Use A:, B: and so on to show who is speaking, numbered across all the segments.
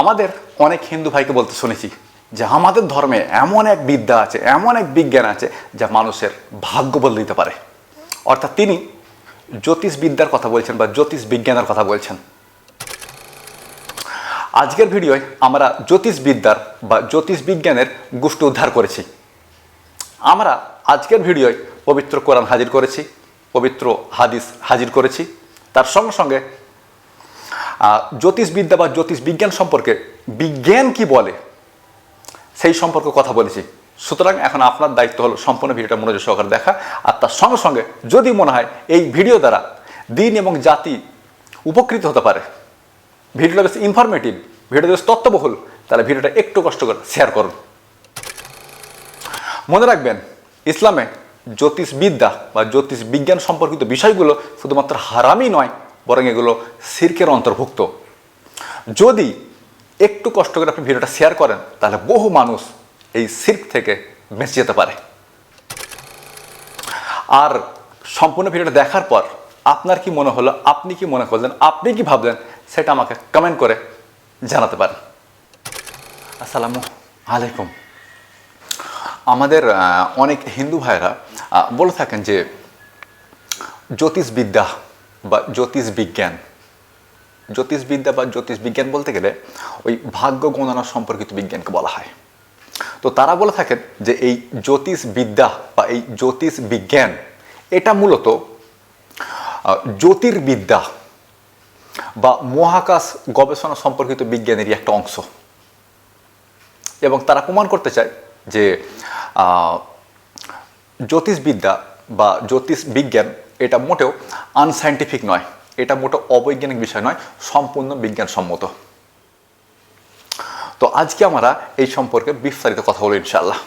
A: আমাদের অনেক হিন্দু ভাইকে বলতে শুনেছি যে আমাদের ধর্মে এমন এক বিদ্যা আছে, এমন এক বিজ্ঞান আছে যা মানুষের ভাগ্য বদলে দিতে পারে। অর্থাৎ তিনি জ্যোতিষ বিদ্যার কথা বলছেন বা জ্যোতিষ বিজ্ঞানের কথা বলছেন। আজকের ভিডিওয় আমরা জ্যোতিষ বিদ্যার বা জ্যোতিষ বিজ্ঞানের গোষ্ঠী উদ্ধার করেছি। আমরা আজকের ভিডিওয় পবিত্র কোরআন হাজির করেছি, পবিত্র হাদিস হাজির করেছি। তার সঙ্গে সঙ্গে জ্যোতিষবিদ্যা বা জ্যোতিষ বিজ্ঞান সম্পর্কে বিজ্ঞান কি বলে? সেই সম্পর্কে কথা বলেছি। সুতরাং এখন আপনার দায়িত্ব হলো সম্পূর্ণ ভিডিওটা মনোযোগ সহকারে দেখা। আর তার সঙ্গে সঙ্গে যদি মনে হয় এই ভিডিও দ্বারা দিন এবং জাতি উপকৃত হতে পারে, ভিডিওটা বেশ ইনফরমেটিভ ভিডিওটা বেশ তত্ত্ববহুল, তাহলে ভিডিওটা একটু কষ্ট করে শেয়ার করুন। মনে রাখবেন, ইসলামে জ্যোতিষবিদ্যা বা জ্যোতিষ বিজ্ঞান সম্পর্কিত বিষয়গুলো শুধুমাত্র হারামই নয় বরং এগুলো সিরকের অন্তর্ভুক্ত। যদি একটু কষ্ট করে আপনি ভিডিওটা শেয়ার করেন, তাহলে বহু মানুষ এই সির্ক থেকে বেঁচে যেতে পারে। আর সম্পূর্ণ ভিডিওটা দেখার পর আপনার কি মনে হলো, আপনি কি মনে করলেন, আপনি কি ভাবলেন, সেটা আমাকে কমেন্ট করে জানাতে পারেন। আসসালামু আলাইকুম। আমাদের অনেক হিন্দু ভাইরা বলে থাকেন যে জ্যোতিষবিদ্যা বা জ্যোতিষ বিজ্ঞান জ্যোতিষবিদ্যা বা জ্যোতিষ বিজ্ঞান বলতে গেলে ওই ভাগ্য গণনা সম্পর্কিত বিজ্ঞানকে বলা হয়। তো তারা বলে থাকেন যে এই জ্যোতিষবিদ্যা বা এই জ্যোতিষ বিজ্ঞান এটা মূলত জ্যোতির্বিদ্যা বা মহাকাশ গবেষণা সম্পর্কিত বিজ্ঞানেরই একটা অংশ। এবং তারা প্রমাণ করতে চায় যে জ্যোতিষবিদ্যা বা জ্যোতিষ বিজ্ঞান এটা মোটেও আনসাইন্টিফিক নয়, এটা মোটেও অবৈজ্ঞানিক বিষয় নয়, সম্পূর্ণ বিজ্ঞানসম্মত। তো আজকে আমরা এই সম্পর্কে বিস্তারিত কথা বলব ইনশাল্লাহ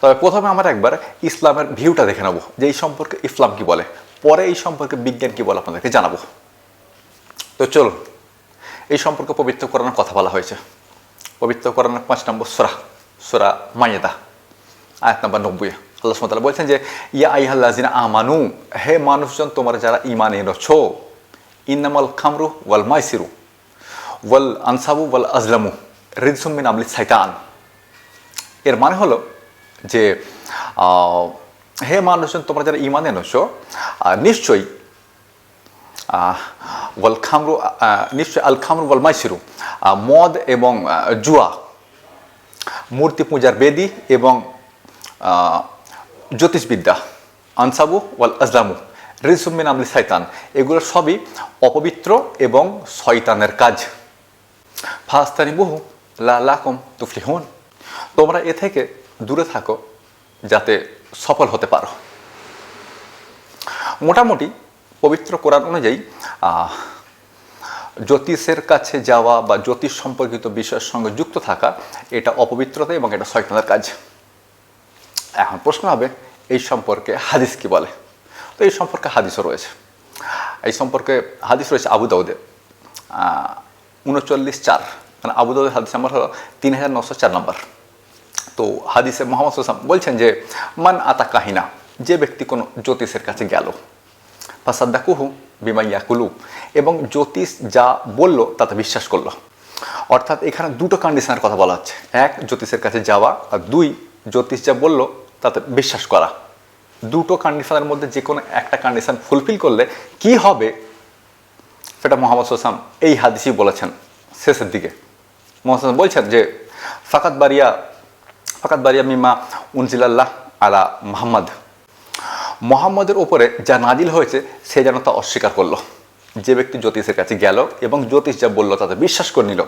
A: তবে প্রথমে আমরা একবার ইসলামের ভিউটা দেখে নেব, যে এই সম্পর্কে ইসলাম কি বলে, পরে এই সম্পর্কে বিজ্ঞান কি বলে আপনাদেরকে জানাব। তো চলুন, এই সম্পর্কে পবিত্র কোরআনের কথা বলা হয়েছে। পবিত্র কোরআনের পাঁচ নম্বর সোরা সোরা মাইয়েদা আয়াত নম্বর নব্বই। আল্লাহ সুমতাল্লাহ বলছেন যে ইয়া আইহাল্লাজিনা আমানু হে মানুষজন তোমরা যারা ইমান এনেছো ইন্নামাল খামরু ওয়াল মাইসিরু ওয়াল আনসাবু ওয়াল আজলামু রিজসুমিন আমলি সাইতান এর মানে হলো যে হে মানুষজন তোমরা যারা ইমান এনেছো নিশ্চয়ই ওয়াল খামরু আহ, নিশ্চয়ই আল খামরু ওয়াল মাইসিরু মদ এবং জুয়া মূর্তি পূজার বেদি এবং জ্যোতিষবিদ্যা, আনসাবু ওয়াল আজলামু রিসুমিন আমলি শয়তান এগুলো সবই অপবিত্র এবং শয়তানের কাজ। ফাস্তানি বহু লাকম তুফলিহুন, তোমরা এ থেকে দূরে থাকো যাতে সফল হতে পারো। মোটামুটি পবিত্র কোরআন অনুযায়ী জ্যোতিষের কাছে যাওয়া বা জ্যোতিষ সম্পর্কিত বিষয়ের সঙ্গে যুক্ত থাকা এটা অপবিত্রতা এবং এটা শয়তানের কাজ। এখন প্রশ্ন হবে, এই সম্পর্কে হাদিস কি বলে? তো এই সম্পর্কে হাদিসও রয়েছে। এই সম্পর্কে হাদিস রয়েছে আবু দাউদে উনচল্লিশ চার। মানে আবু দাউদের হাদিস নাম্বার হলো তিন হাজার নশো চার নম্বর। তো হাদিসে মোহাম্মদ হোসাম বলছেন যে, মান আতা কাহিনা, যে ব্যক্তি কোনো জ্যোতিষের কাছে গেল ফাসাদ্দা কুহু বিমাইয়া কুলু এবং জ্যোতিষ যা বলল তাতে বিশ্বাস করল। অর্থাৎ এখানে দুটো কন্ডিশনের কথা বলা হচ্ছে। এক, জ্যোতিষের কাছে যাওয়া, আর দুই, জ্যোতিষ যা বলল তাতে বিশ্বাস করা। দুটো কন্ডিশনের মধ্যে যে কোনো একটা কন্ডিশন ফুলফিল করলে কি হবে সেটা মোহাম্মদ সাল্লাম এই হাদিসই বলেছেন শেষের দিকে। মোহাম্মদ বলছেন যে ফাকাত বারিয়া ফাকাত বারিয়া মিমা উনজিলাল্লাহ আলা মোহাম্মদ। মোহাম্মদের ওপরে যা নাজিল হয়েছে, সে যেন তা অস্বীকার করল। যে ব্যক্তি জ্যোতিষের কাছে গেল এবং জ্যোতিষ যা বলল তাতে বিশ্বাস করে নিল,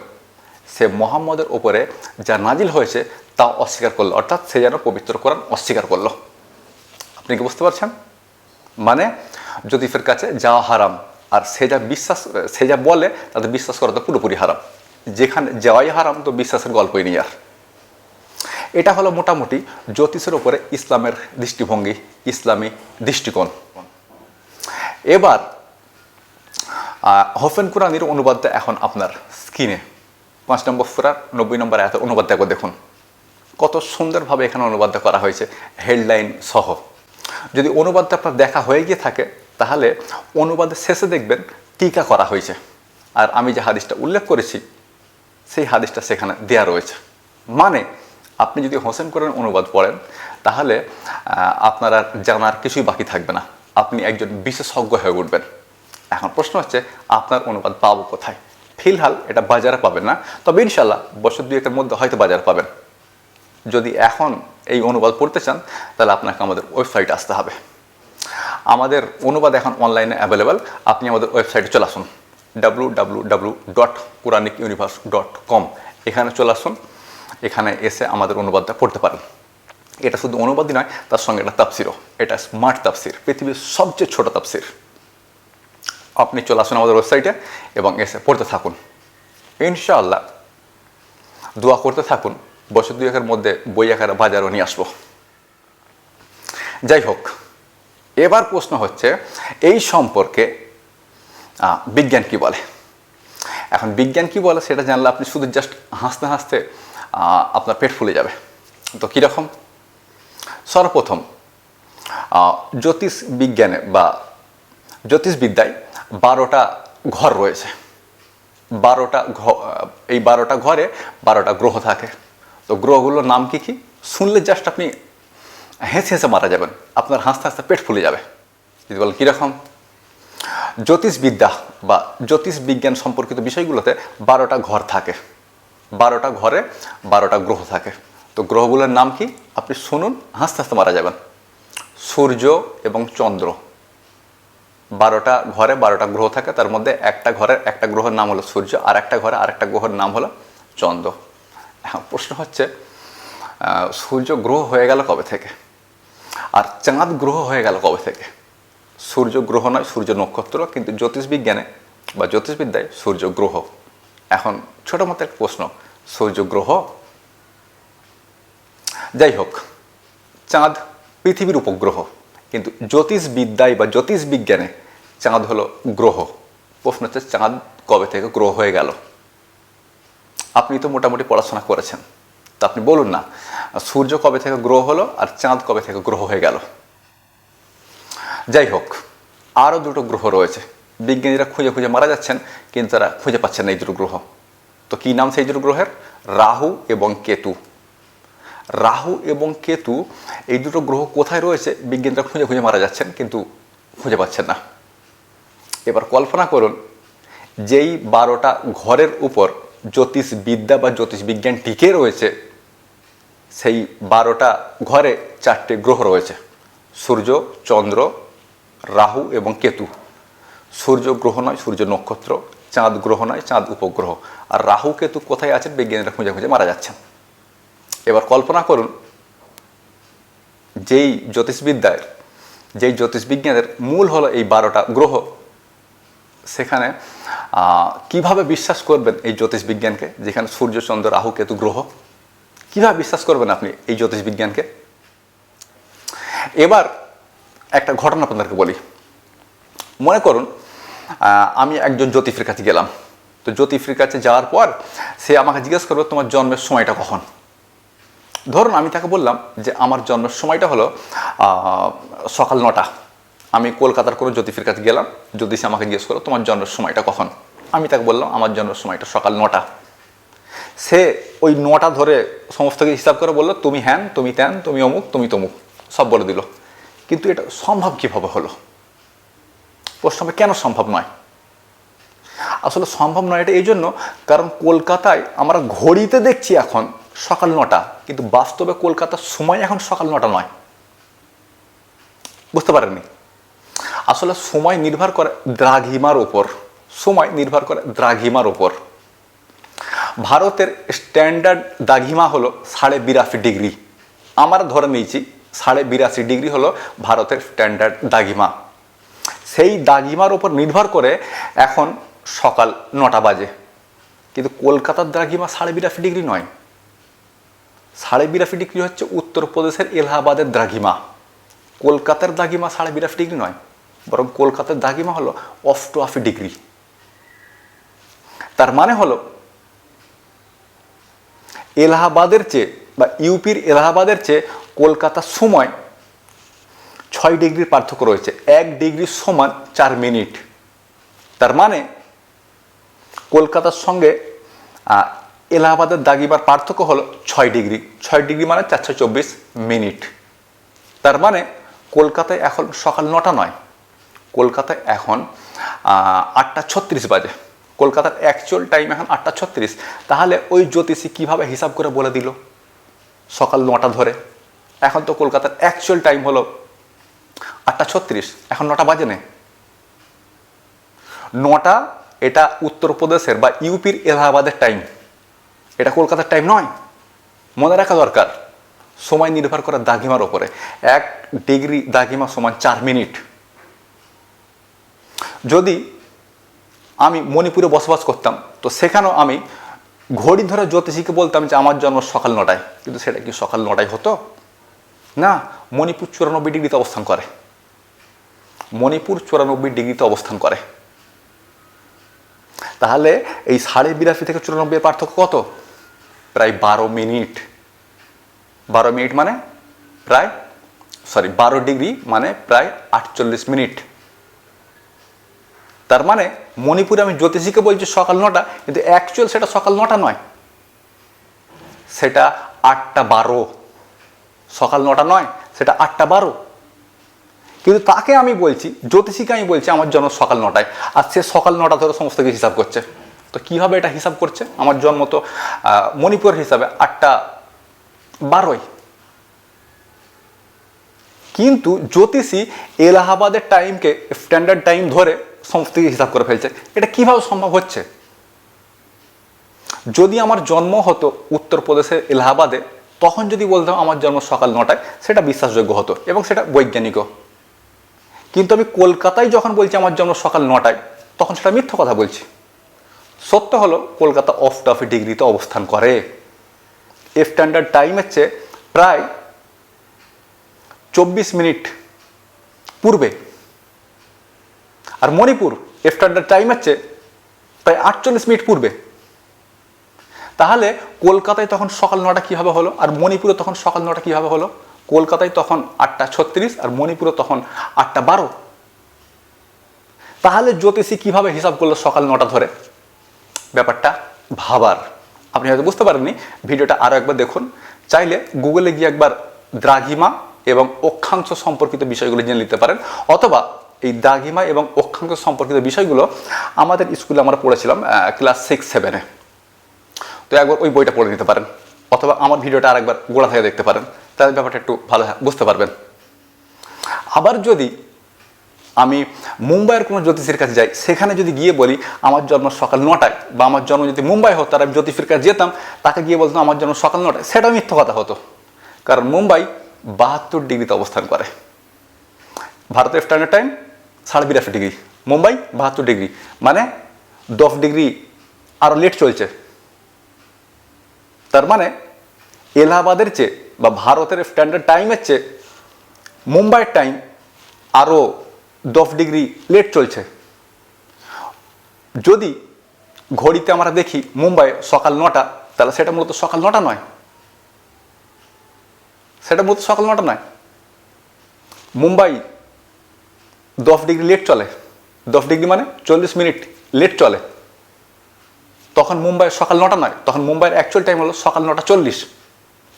A: সে মোহাম্মদের ওপরে যা নাজিল হয়েছে তা অস্বীকার করল, অর্থাৎ সে যেন পবিত্র কোরআন অস্বীকার করল। আপনি কি বুঝতে পারছেন? মানে জ্যোতিষের কাছে যাওয়া হারাম, আর সে যা বিশ্বাস, সে যা বলে, তাতে বিশ্বাস করা তো পুরোপুরি হারাম। যেখানে যাওয়াই হারাম, তো বিশ্বাসের গল্পই নেই আর। এটা হলো মোটামুটি জ্যোতিষের ওপরে ইসলামের দৃষ্টিভঙ্গি, ইসলামী দৃষ্টিকোণ। এবার হোফেন কুরানির অনুবাদটা এখন আপনার স্ক্রিনে। পাঁচ নম্বর ফুরার নব্বই নম্বর এত অনুবাদটা দেখুন। কত সুন্দরভাবে এখানে অনুবাদটা করা হয়েছে, হেডলাইন সহ। যদি অনুবাদটা আপনার দেখা হয়ে গিয়ে থাকে, তাহলে অনুবাদের শেষে দেখবেন টিকা করা হয়েছে। আর আমি যে হাদিসটা উল্লেখ করেছি, সেই হাদিসটা সেখানে দেয়া রয়েছে। মানে আপনি যদি হোসেন কোরআন অনুবাদ পড়েন, তাহলে আপনার আর জানার কিছুই বাকি থাকবে না। আপনি একজন বিশেষজ্ঞ হয়ে উঠবেন। এখন প্রশ্ন হচ্ছে, আপনার অনুবাদ পাবো কোথায়? ফিলহাল এটা বাজারে পাবেন না। তবে ইনশাল্লাহ, বছর দুয়েকের মধ্যে হয়তো বাজার পাবেন। যদি এখন এই অনুবাদ পড়তে চান, তাহলে আপনাকে আমাদের ওয়েবসাইটে আসতে হবে। আমাদের অনুবাদ এখন অনলাইনে অ্যাভেলেবেল আপনি আমাদের ওয়েবসাইটে চলে আসুন। W W W dot Quranic universe dot com এখানে চলে আসুন। এখানে এসে আমাদের অনুবাদটা পড়তে পারেন। এটা শুধু অনুবাদই নয়, তার সঙ্গে এটা তাপসিরও এটা স্মার্ট তাপসির পৃথিবীর সবচেয়ে ছোট তাপসির আপনি চলে আসুন আমাদের ওয়েবসাইটে এবং এসে পড়তে থাকুন। ইনশাআল্লাহ। দোয়া করতে থাকুন। বছর দুয়েকের মধ্যে বই আকারে বাজারও নিয়ে আসব। যাই হোক, এবার প্রশ্ন হচ্ছে, এই সম্পর্কে বিজ্ঞান কি বলে? এখন বিজ্ঞান কি বলে সেটা জানলে আপনি শুধু জাস্ট হাসতে হাসতে আপনার পেট ফুলে যাবে। তো কীরকম? সর্বপ্রথম জ্যোতিষ বিজ্ঞানে বা জ্যোতিষবিদ্যায় বারোটা ঘর রয়েছে। বারোটা ঘ- এই বারোটা ঘরে বারোটা গ্রহ থাকে। তো গ্রহগুলোর নাম কি কি? শুনলে জাস্ট আপনি হেসে হেসে মারা যাবেন। আপনার হাসতে হাসতে পেট ফুলে যাবে। যদি বলেন, কীরকম? জ্যোতিষবিদ্যা বা জ্যোতিষ বিজ্ঞান সম্পর্কিত বিষয়গুলোতে বারোটা ঘর থাকে। বারোটা ঘরে বারোটা গ্রহ থাকে। তো গ্রহগুলোর নাম কি? আপনি শুনুন, হাসতে হাসতে মারা যাবেন। সূর্য এবং চন্দ্র। বারোটা ঘরে বারোটা গ্রহ থাকে, তার মধ্যে একটা ঘরের একটা গ্রহের নাম হলো সূর্য আর একটা ঘরে আর একটা গ্রহের নাম হলো চন্দ্র। প্রশ্ন হচ্ছে সূর্য গ্রহ হয়ে গেল কবে থেকে? আর চাঁদ গ্রহ হয়ে গেল কবে থেকে? সূর্য গ্রহ নয়, সূর্য নক্ষত্র, কিন্তু জ্যোতিষবিজ্ঞানে বা জ্যোতিষবিদ্যায় সূর্য গ্রহ। এখন ছোট মতো একটা প্রশ্ন, সূর্য গ্রহ? যাই হোক, চাঁদ পৃথিবীর উপগ্রহ, কিন্তু জ্যোতিষবিদ্যায় বা জ্যোতিষবিজ্ঞানে চাঁদ হলো গ্রহ। প্রশ্ন হচ্ছে, চাঁদ কবে থেকে গ্রহ হয়ে গেল? আপনি তো মোটামুটি পড়াশোনা করেছেন। তো আপনি বলুন না, সূর্য কবে থেকে গ্রহ হলো আর চাঁদ কবে থেকে গ্রহ হয়ে গেল? যাই হোক, আরও দুটো গ্রহ রয়েছে। বিজ্ঞানীরা খুঁজে খুঁজে মারা যাচ্ছেন, কিন্তু তারা খুঁজে পাচ্ছেন না এই দুটো গ্রহ। তো কী নাম সেই দুটো গ্রহের? রাহু এবং কেতু। রাহু এবং কেতু, এই দুটো গ্রহ কোথায় রয়েছে? বিজ্ঞানীরা খুঁজে খুঁজে মারা যাচ্ছেন, কিন্তু খুঁজে পাচ্ছেন না। এবার কল্পনা করুন, যেই বারোটা ঘরের উপর জ্যোতিষবিদ্যা বা জ্যোতিষ বিজ্ঞান টিকে রয়েছে, সেই বারোটা ঘরে চারটে গ্রহ রয়েছে, সূর্য, চন্দ্র, রাহু এবং কেতু। সূর্য গ্রহ নয়, সূর্য নক্ষত্র, চাঁদ গ্রহ নয়, চাঁদ উপগ্রহ। আর রাহু, কেতু কোথায় আছেন? বিজ্ঞানীরা খুঁজে খুঁজে মারা যাচ্ছেন। এবার কল্পনা করুন, যেই জ্যোতিষবিদ্যার যেই জ্যোতিষবিজ্ঞানের মূল হলো এই বারোটা গ্রহ, সেখানে কীভাবে বিশ্বাস করবেন এই জ্যোতিষবিজ্ঞানকে যেখানে সূর্য, চন্দ্র, রাহু, কেতু, গ্রহ। কীভাবে বিশ্বাস করবেন আপনি এই জ্যোতিষবিজ্ঞানকে এবার একটা ঘটনা আপনাদেরকে বলি। মনে করুন আমি একজন জ্যোতিষীর কাছে গেলাম। তো জ্যোতিষীর কাছে যাওয়ার পর সে আমাকে জিজ্ঞেস করবে, তোমার জন্মের সময়টা কখন? ধরুন আমি তাকে বললাম যে, আমার জন্মের সময়টা হলো সকাল নটা। আমি কলকাতার কোনো জ্যোতিষীর কাছে গেলাম জ্যোতিষ আমাকে জিজ্ঞেস করল, তোমার জন্মের সময়টা কখন? আমি তাকে বললাম, আমার জন্মের সময়টা সকাল নটা। সে ওই নটা ধরে সমস্ত কিছু হিসাব করে বলল, তুমি হ্যান, তুমি ত্যান, তুমি অমুক, তুমি তমুক। সব বলে দিল। কিন্তু এটা সম্ভব কীভাবে হলো? প্রশ্ন কেন সম্ভব নয়? আসলে সম্ভব নয় এটা এই জন্য, কারণ কলকাতায় আমরা ঘড়িতে দেখছি এখন সকাল নটা, কিন্তু বাস্তবে কলকাতার সময় এখন সকাল নটা নয়। বুঝতে পারেননি? আসলে সময় নির্ভর করে দ্রাঘিমার ওপর সময় নির্ভর করে দ্রাঘিমার ওপর ভারতের স্ট্যান্ডার্ড দাঘিমা হলো সাড়ে বিরাশি ডিগ্রি। আমরা ধরে নিয়েছি, সাড়ে বিরাশি ডিগ্রি হলো ভারতের স্ট্যান্ডার্ড দাঘিমা সেই দাগিমার ওপর নির্ভর করে এখন সকাল নটা বাজে। কিন্তু কলকাতার দাগিমা সাড়ে বিরাশি ডিগ্রি নয়। সাড়ে বিরাশি ডিগ্রি হচ্ছে উত্তরপ্রদেশের এলাহাবাদের দ্রাঘিমা। কলকাতার দাগিমা সাড়ে বিরাশি ডিগ্রি নয়। বরং কলকাতার দাগিমা হলো অষ্টআশি ডিগ্রি তার মানে হলো, এলাহাবাদের চেয়ে বা ইউপির এলাহাবাদের চেয়ে কলকাতার সময় ছয় ডিগ্রির পার্থক্য রয়েছে, এক ডিগ্রি সমান চার মিনিট। তার মানে কলকাতার সঙ্গে এলাহাবাদের দাগিমার পার্থক্য হলো ছয় ডিগ্রি। ছয় ডিগ্রি মানে চারশো চব্বিশ মিনিট। তার মানে কলকাতায় এখন সকাল নটা নয়। কলকাতায় এখন আটটা ছত্রিশ বাজে। কলকাতার অ্যাকচুয়াল টাইম এখন আটটা ছত্রিশ। তাহলে ওই জ্যোতিষী কীভাবে হিসাব করে বলে দিল? সকাল নটা ধরে। এখন তো কলকাতার অ্যাকচুয়াল টাইম হলো আটটা ছত্রিশ। এখন নটা বাজে নেই নটা, এটা উত্তরপ্রদেশের বা ইউপির এলাহাবাদের টাইম এটা কলকাতার টাইম নয়। মনে রাখা দরকার। সময় নির্ভর করে দাগিমার ওপরে এক ডিগ্রি দাগিমা সমান চার মিনিট যদি আমি মণিপুরে বসবাস করতাম, তো সেখানেও আমি ঘড়ি ধরে জ্যোতিষীকে বলতাম যে আমার জন্ম সকাল নটায়। কিন্তু সেটা কি সকাল নটায় হতো? না, মণিপুর চুরানব্বই ডিগ্রিতে অবস্থান করে। মণিপুর চুরানব্বই ডিগ্রিতে অবস্থান করে। তাহলে এই সাড়ে বিরাশি থেকে চুরানব্বই পার্থক্য কত? প্রায় বারো মিনিট। বারো মিনিট মানে প্রায় সরি বারো ডিগ্রি মানে প্রায় আটচল্লিশ মিনিট। তার মানে মণিপুরে আমি জ্যোতিষীকে বলছি সকাল নটা, কিন্তু অ্যাকচুয়াল সেটা সকাল নটা নয়। সেটা আটটা বারো। সকাল নটা নয়, সেটা আটটা বারো। কিন্তু তাকে আমি বলছি, জ্যোতিষীকে আমি বলছি, আমার জন্ম সকাল নটায়। আর সে সকাল নটা ধরে সমস্ত কিছু হিসাব করছে। তো কীভাবে এটা হিসাব করছে? আমার জন্ম তো মণিপুরের হিসাবে আটটা বারোই কিন্তু জ্যোতিষী এলাহাবাদের টাইমকে স্ট্যান্ডার্ড টাইম ধরে সমস্ত হিসাব করে ফেলছে। এটা কীভাবে সম্ভব হচ্ছে? যদি আমার জন্ম হতো উত্তরপ্রদেশের এলাহাবাদে, তখন যদি বলতাম আমার জন্ম সকাল নটায়, সেটা বিশ্বাসযোগ্য হতো এবং সেটা বৈজ্ঞানিকও। কিন্তু আমি কলকাতায় যখন বলছি আমার জন্ম সকাল নটায়, তখন সেটা মিথ্যা কথা বলছি। সত্য হলো, কলকাতা অফ টাফি ডিগ্রিতে অবস্থান করে। স্ট্যান্ডার্ড টাইমের চেয়ে প্রায় চব্বিশ মিনিট পূর্বে। আর মণিপুর স্ট্যান্ডার্ড টাইম হচ্ছে প্রায় আটচল্লিশ মিনিট পূর্বে। তাহলে কলকাতায় তখন সকাল নটা কীভাবে হলো? আর মণিপুরে তখন সকাল নটা কীভাবে হলো? কলকাতায় তখন আটটা ছত্রিশ আর মণিপুরে তখন আটটা বারো। তাহলে জ্যোতিষী কীভাবে হিসাব করল সকাল নটা ধরে? ব্যাপারটা ভাবার। আপনি হয়তো বুঝতে পারেননি, ভিডিওটা আরও একবার দেখুন। চাইলে গুগলে গিয়ে একবার দ্রাঘিমা এবং অক্ষাংশ সম্পর্কিত বিষয়গুলো জেনে নিতে পারেন। অথবা এই দাগিমা এবং অক্ষাংশ সম্পর্কিত বিষয়গুলো আমাদের স্কুলে আমরা পড়েছিলাম ক্লাস সিক্স সেভেনে তো একবার ওই বইটা পড়ে নিতে পারেন, অথবা আমার ভিডিওটা আরেকবার গোড়া থেকে দেখতে পারেন, তাহলে ব্যাপারটা একটু ভালো বুঝতে পারবেন। আবার যদি আমি মুম্বাইয়ের কোনো জ্যোতিষীর কাছে যাই, সেখানে যদি গিয়ে বলি, আমার জন্ম সকাল নটায় বা আমার জন্ম যদি মুম্বাই হতো আর আমি জ্যোতিষীর কাছে যেতাম তাকে গিয়ে বলতাম, আমার জন্ম সকাল নটায় সেটাও মিথ্য কথা হতো। কারণ মুম্বাই বাহাত্তর ডিগ্রিতে অবস্থান করে। ভারতের স্ট্যান্ডার্ড টাইম সাড়ে বিরাশি ডিগ্রি মুম্বাই বাহাত্তর ডিগ্রি মানে দশ ডিগ্রি আরও লেট চলছে। তার মানে এলাহাবাদের চেয়ে বা ভারতের স্ট্যান্ডার্ড টাইমের চেয়ে মুম্বাইয়ের টাইম আরও দশ ডিগ্রি লেট চলছে। যদি ঘড়িতে আমরা দেখি মুম্বাই সকাল নটা, তাহলে সেটা মূলত সকাল নটা নয়। সেটা মূলত সকাল নটা নয়। মুম্বাই দশ ডিগ্রি লেট চলে। দশ ডিগ্রি মানে চল্লিশ মিনিট লেট চলে। তখন মুম্বাই সকাল নটা নয়, তখন মুম্বাইয়ের অ্যাকচুয়াল টাইম হলো সকাল নটা চল্লিশ।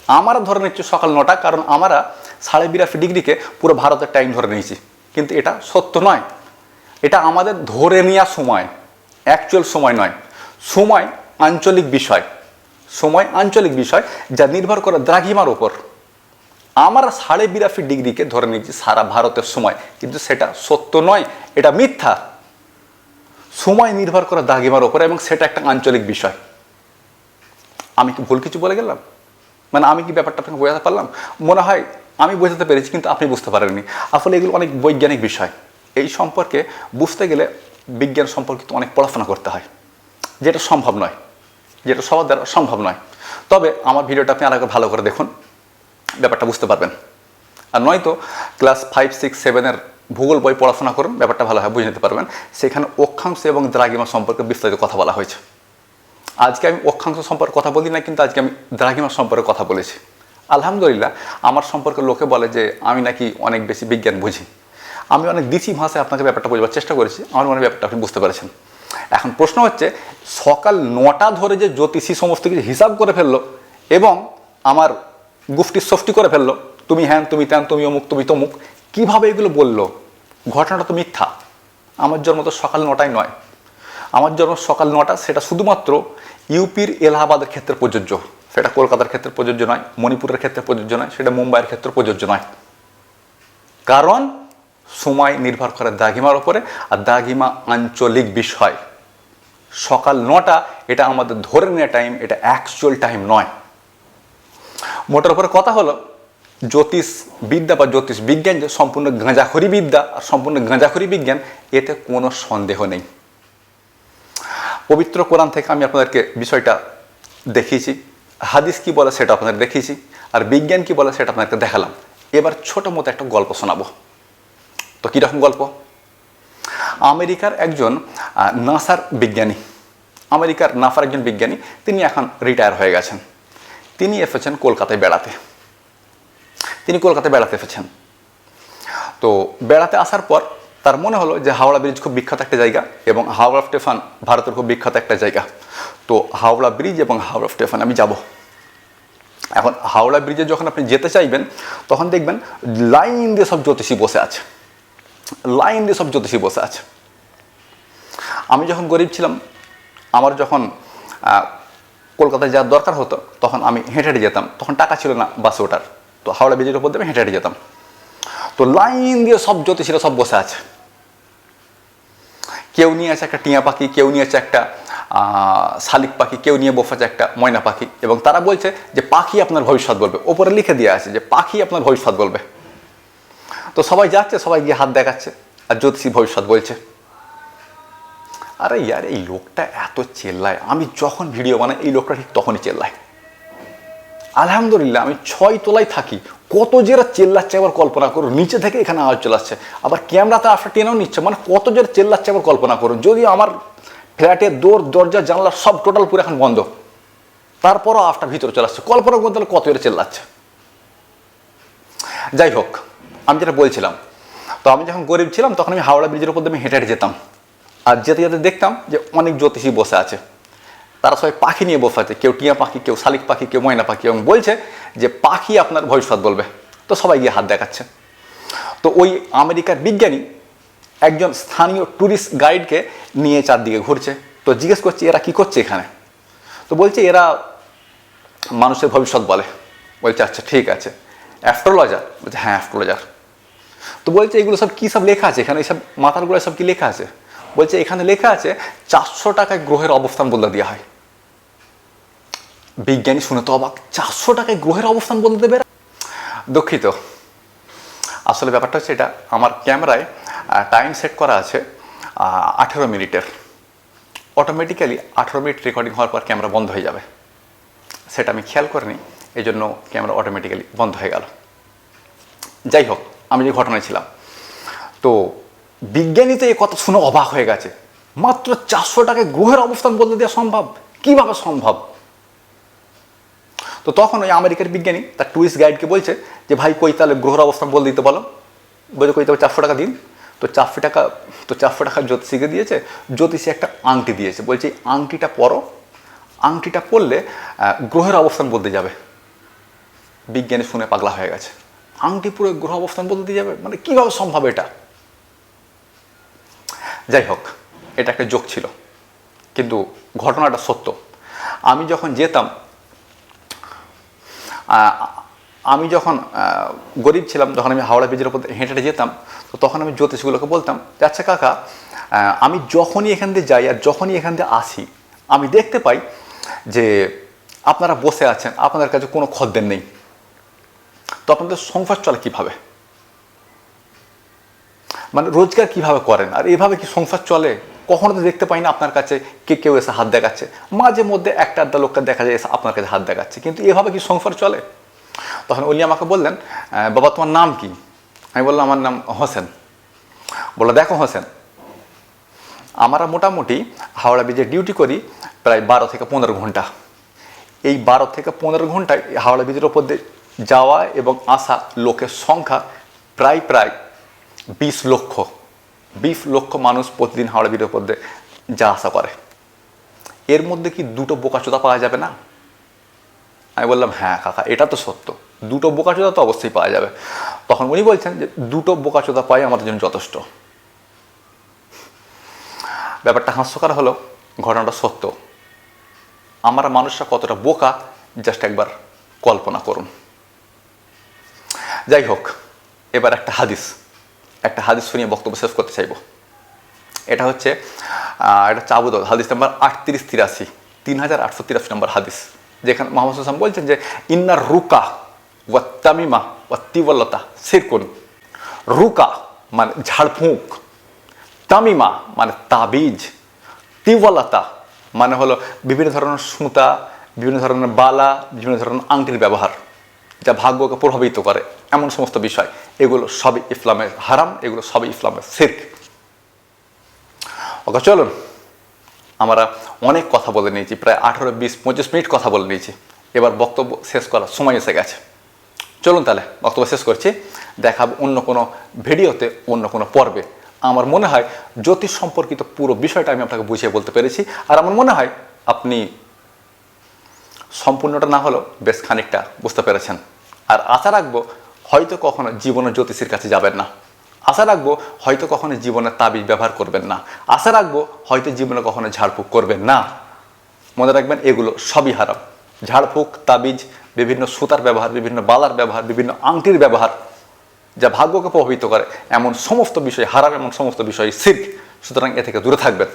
A: আমরা ধরে নিচ্ছি সকাল নটা, কারণ আমরা সাড়ে বিরাশি ডিগ্রিকে পুরো ভারতের টাইম ধরে নিয়েছি। কিন্তু এটা সত্য নয়। এটা আমাদের ধরে নেওয়া সময় অ্যাকচুয়াল সময় নয়। সময় আঞ্চলিক বিষয়। সময় আঞ্চলিক বিষয় যা নির্ভর করে দ্রাঘিমার ওপর আমরা সাড়ে বিরাশি ডিগ্রিকে ধরে নিচ্ছি সারা ভারতের সময়। কিন্তু সেটা সত্য নয়, এটা মিথ্যা। সময় নির্ভর করে দাগিমার ওপরে এবং সেটা একটা আঞ্চলিক বিষয়। আমি কি ভুল কিছু বলে গেলাম? মানে আমি কি ব্যাপারটা আপনাকে বোঝাতে পারলাম? মনে হয় আমি বোঝাতে পেরেছি, কিন্তু আপনি বুঝতে পারেননি। আসলে এগুলো অনেক বৈজ্ঞানিক বিষয়। এই সম্পর্কে বুঝতে গেলে বিজ্ঞান সম্পর্কিত অনেক পড়াশোনা করতে হয়। যেটা সম্ভব নয়। যেটা সবার দ্বারা সম্ভব নয়। তবে আমার ভিডিওটা আপনি আরেকবার ভালো করে দেখুন। ব্যাপারটা বুঝতে পারবেন। আর নয়তো ক্লাস ফাইভ সিক্স সেভেনের ভূগোল বই পড়াশোনা করুন, ব্যাপারটা ভালোভাবে বুঝে নিতে পারবেন। সেখানে অক্ষাংশ এবং দ্রাগিমা সম্পর্কে বিস্তারিত কথা বলা হয়েছে। আজকে আমি অক্ষাংশ সম্পর্কে কথা বলি না, কিন্তু আজকে আমি দ্রাঘিমা সম্পর্কে কথা বলেছি। আলহামদুলিল্লাহ, আমার সম্পর্কে লোকে বলে যে আমি নাকি অনেক বেশি বিজ্ঞান বুঝি। আমি অনেক দিছি ভাষায় আপনাকে ব্যাপারটা বোঝাবার চেষ্টা করেছি, আমার মনে ব্যাপারটা আপনি বুঝতে পেরেছেন। এখন প্রশ্ন হচ্ছে, সকাল নটা ধরে যে জ্যোতিষী সমস্ত কিছু হিসাব করে ফেলল, এবং আমার গুফটি সফটি করে ফেলল। তুমি হ্যান, তুমি ত্যান তুমি অমুক তুমি তমুক। কীভাবে এগুলো বলল? ঘটনাটা তো মিথ্যা। আমার জন্ম তো সকাল নটায় নয়। আমার জন্ম সকাল নটা, সেটা শুধুমাত্র ইউপির এলাহাবাদের ক্ষেত্রে প্রযোজ্য। সেটা কলকাতার ক্ষেত্রে প্রযোজ্য নয়, মণিপুরের ক্ষেত্রে প্রযোজ্য নয়, সেটা মুম্বাইয়ের ক্ষেত্রে প্রযোজ্য নয়। কারণ সময় নির্ভর করে দাগিমার উপরে আর দাগিমা আঞ্চলিক বিষয়। সকাল নটা, এটা আমাদের ধরে নেওয়া টাইম এটা অ্যাকচুয়াল টাইম নয়। মোটার উপরে কথা হলো, জ্যোতিষ বিদ্যা বা জ্যোতিষ বিজ্ঞান যে সম্পূর্ণ গাঁজাখড়ি বিদ্যা আর সম্পূর্ণ গাঁজাখড়ি বিজ্ঞান, এতে কোনো সন্দেহ নেই। পবিত্র কোরআন থেকে আমি আপনাদেরকে বিষয়টা দেখিয়েছি, হাদিস কি বলে সেটা আপনাদের দেখিয়েছি, আর বিজ্ঞান কি বলে সেটা আপনাদেরকে দেখালাম। এবার ছোট মতো একটা গল্প শোনাবো। তো কীরকম গল্প? আমেরিকার একজন নাসার বিজ্ঞানী, আমেরিকার নাফার একজন বিজ্ঞানী, তিনি এখন রিটায়ার হয়ে গেছেন। তিনি এসেছেন কলকাতায় বেড়াতে। তিনি কলকাতায় বেড়াতে এসেছেন। তো বেড়াতে আসার পর তার মনে হলো যে হাওড়া ব্রিজ খুব বিখ্যাত একটা জায়গা এবং হাওড়া স্টেশন ভারতের খুব বিখ্যাত একটা জায়গা। তো হাওড়া ব্রিজ এবং হাওড়া স্টেশন আমি যাব। এখন হাওড়া ব্রিজে যখন আপনি যেতে চাইবেন, তখন দেখবেন লাইন দিয়ে সব জ্যোতিষী বসে আছে। লাইন দিয়ে সব জ্যোতিষী বসে আছে। আমি যখন গরিব ছিলাম, আমার যখন কলকাতায় যাওয়ার দরকার হতো, তখন আমি হেঁটে হেঁটে যেতাম। তখন টাকা ছিল না বাসে ওঠার। তো হাওড়া ব্রিজের উপর দিয়ে হেঁটে হেঁটে যেতাম। তো লাইন দিয়ে সব জ্যোতিষীরা সব বসে আছে। কেউ নিয়ে আছে একটা টিয়া পাখি, কেউ নিয়ে আছে একটা শালিক পাখি, কেউ নিয়ে বসে আছে একটা ময়না পাখি। এবং তারা বলছে যে, পাখি আপনার ভবিষ্যৎ বলবে। ওপরে লিখে দেওয়া আছে যে, পাখি আপনার ভবিষ্যৎ বলবে। তো সবাই যাচ্ছে, সবাই গিয়ে হাত দেখাচ্ছে, আর জ্যোতিষী ভবিষ্যৎ বলছে। আরে ইয়ার, এই লোকটা এত চেল্লায়। আমি যখন ভিডিও বানাই, এই লোকটা ঠিক তখনই চেল্লায়। আলহামদুলিল্লাহ, আমি ছয় তলায় থাকি। কত জেরা চেল্লাচ্ছে, আবার কল্পনা করুন। নিচে থেকে এখানে আওয়াজ চলে আসছে। আবার ক্যামেরাতে আসা টেনেও নিচ্ছে। মানে কত জেরা চেল্লাচ্ছে, আবার কল্পনা করুন। যদি আমার ফ্ল্যাটের দোর, দরজা, জানলা সব টোটাল পুরো এখন বন্ধ। তারপরও আফটা ভিতরে চলে আসছে। কল্পনা করতে তাহলে কত জোরে চেল্লাচ্ছে। যাই হোক, আমি যেটা বলছিলাম, তো আমি যখন গরিব ছিলাম, তখন আমি হাওড়া ব্রিজের উপর দিয়ে আমি হেঁটে হেঁটে যেতাম। আর যেতে যেতে দেখতাম যে অনেক জ্যোতিষী বসে আছে। তারা সবাই পাখি নিয়ে বসে আছে। কেউ টিয়া পাখি, কেউ শালিক পাখি, কেউ ময়না পাখি এবং বলছে যে পাখি আপনার ভবিষ্যৎ বলবে। তো সবাই গিয়ে হাত দেখাচ্ছে। তো ওই আমেরিকার বিজ্ঞানী একজন স্থানীয় ট্যুরিস্ট গাইডকে নিয়ে চারদিকে ঘুরছে। তো জিজ্ঞেস করছে, এরা কি করছে এখানে? তো বলছে, এরা মানুষের ভবিষ্যৎ বলে। বলছে আচ্ছা ঠিক আছে। অ্যাস্ট্রোলজার? বলছে হ্যাঁ অ্যাস্ট্রোলজার। তো বলছে, এগুলো সব কী সব লেখা আছে? এখানে এইসব মাথারগুলো সব কি লেখা আছে? বলছে, এখানে লেখা আছে, চারশো টাকায় গ্রহের অবস্থান বলে দেওয়া হয়। বিজ্ঞানী শুনে তো অবাক, চারশো টাকায় গ্রহের অবস্থান বলে দেবে? দুঃখিত। আসলে ব্যাপারটা হচ্ছে এটা, আমার ক্যামেরায় টাইম সেট করা আছে আঠেরো মিনিটের। অটোমেটিক্যালি আঠেরো মিনিট রেকর্ডিং হওয়ার পর ক্যামেরা বন্ধ হয়ে যাবে। সেটা আমি খেয়াল করিনি এই জন্য ক্যামেরা অটোমেটিক্যালি বন্ধ হয়ে গেল। যাই হোক, আমি যে ঘটনায় ছিলাম, তো বিজ্ঞানী তো এই কথা শুনে অবাক হয়ে গেছে। মাত্র চারশো টাকায় গ্রহের অবস্থান বলতে দেওয়া সম্ভব? কীভাবে সম্ভব? তো তখন ওই আমেরিকার বিজ্ঞানী তার টুরিস্ট গাইডকে বলছে যে, ভাই, কই তাহলে গ্রহের অবস্থান বলে দিতে বলো? বলছে, কই তবে চারশো টাকা দিন। তো চারশো টাকা, তো চারশো টাকা জ্যোতিষীকে দিয়েছে। জ্যোতিষী একটা আংটি দিয়েছে। বলছে আংটিটা পরো। আংটিটা পরলে গ্রহের অবস্থান বলতে যাবে। বিজ্ঞানী শুনে পাগলা হয়ে গেছে। আংটি পুরো গ্রহ অবস্থান বলতে যাবে? মানে কীভাবে সম্ভব এটা? যাই হোক এটা একটা যোগ ছিল, কিন্তু ঘটনাটা সত্য। আমি যখন যেতাম আমি যখন গরিব ছিলাম যখন আমি হাওড়া ব্রিজের উপর হেঁটে হেঁটে যেতাম, তো তখন আমি জ্যোতিষগুলোকে বলতাম, যে আচ্ছা কাকা আমি যখনই এখান দিয়ে যাই আর যখনই এখান দিয়ে আসি, আমি দেখতে পাই যে আপনারা বসে আছেন, আপনাদের কাছে কোনো খদ্দের নেই। তো আপনাদের সংসার চলে কীভাবে? মানে রোজগার কীভাবে করেন? আর এভাবে কি সংসার চলে? কখনো তো দেখতে পাই না আপনার কাছে কে কেউ এসে হাত দেখাচ্ছে। মাঝে মধ্যে একটা আধটা লোককে দেখা যায় এসে আপনার কাছে হাত দেখাচ্ছে। কিন্তু এভাবে কি সংসার চলে? তখন উনি আমাকে বললেন বাবা, তোমার নাম কি? আমি বললাম, আমার নাম হোসেন। বলল, দেখো হোসেন, আমরা মোটামুটি হাওড়া ব্রিজে ডিউটি করি প্রায় বারো থেকে পনেরো ঘণ্টা। এই বারো থেকে পনেরো ঘন্টায় হাওড়া ব্রিজের ওপর দিয়ে যাওয়া এবং আসা লোকের সংখ্যা প্রায় প্রায় বিশ লক্ষ বিশ লক্ষ মানুষ প্রতিদিন হাওড়া ব্রিজের ওপর দিয়ে যা আশা করে। এর মধ্যে কি দুটো বোকাচোদা পাওয়া যাবে না? আমি বললাম হ্যাঁ কাকা, এটা তো সত্য। দুটো বোকাচোদা তো অবশ্যই পাওয়া যাবে। তখন উনি বলছেন যে, দুটো বোকাচোদা পাই আমাদের জন্য যথেষ্ট। ব্যাপারটা হাস্যকর হলো, ঘটনাটা সত্য। আমরা মানুষরা কতটা বোকা জাস্ট একবার কল্পনা করুন। যাই হোক, এবার একটা হাদিস। একটা হাদিস শুনিয়ে বক্তব্য শেষ করতে চাইব। এটা হচ্ছে এটা চাবুদ হাদিস নাম্বার আটত্রিশ তিরাশি তিন হাজার আটশো তিরাশি নম্বর হাদিস, যেখানে মোহাম্মদ হাসান বলছেন যে ইন্নার রুকা ওয়া তামিমা ওয়া তিবল্লতা সিরকুন। রুকা মানে ঝাড়ফুঁক, তামিমা মানে তাবিজ তিওয়ালাতা মানে হলো বিভিন্ন ধরনের সুতা, বিভিন্ন ধরনের বালা, বিভিন্ন ধরনের আংটির ব্যবহার। যা ভাগ্যকে প্রভাবিত করে। এমন সমস্ত বিষয়। এগুলো সবই ইসলামের হারাম, এগুলো সবই ইসলামের সির্ক ওকে, চলুন। আমরা অনেক কথা বলে নিয়েছি, প্রায় আঠারো, বিশ, পঁচিশ মিনিট কথা বলে নিয়েছি। এবার বক্তব্য শেষ করার সময় এসে গেছে। চলুন তাহলে, বক্তব্য শেষ করছি। দেখাব অন্য কোনো ভিডিওতে অন্য কোনো পর্বে। আমার মনে হয় জ্যোতিষ সম্পর্কিত পুরো বিষয়টা আমি আপনাকে বুঝিয়ে বলতে পেরেছি। আর আমার মনে হয় আপনি সম্পূর্ণটা না হলেও বেশ খানিকটা বুঝতে পেরেছেন। আর আশা রাখব হয়তো কখনো জীবনে জ্যোতিষীর কাছে যাবেন না। আশা রাখব হয়তো কখনো জীবনে তাবিজ ব্যবহার করবেন না। আশা রাখব হয়তো জীবনে কখনো ঝাড়ফুঁক করবেন না। মনে রাখবেন এগুলো সবই হারাম। ঝাড়ফুঁক, তাবিজ, বিভিন্ন সুতার ব্যবহার, বিভিন্ন বালার ব্যবহার, বিভিন্ন আংটির ব্যবহার যা ভাগ্যকে প্রভাবিত করে, এমন সমস্ত বিষয় হারাম, এমন সমস্ত বিষয় সির্ক সুতরাং এ থেকে দূরে থাকবেন।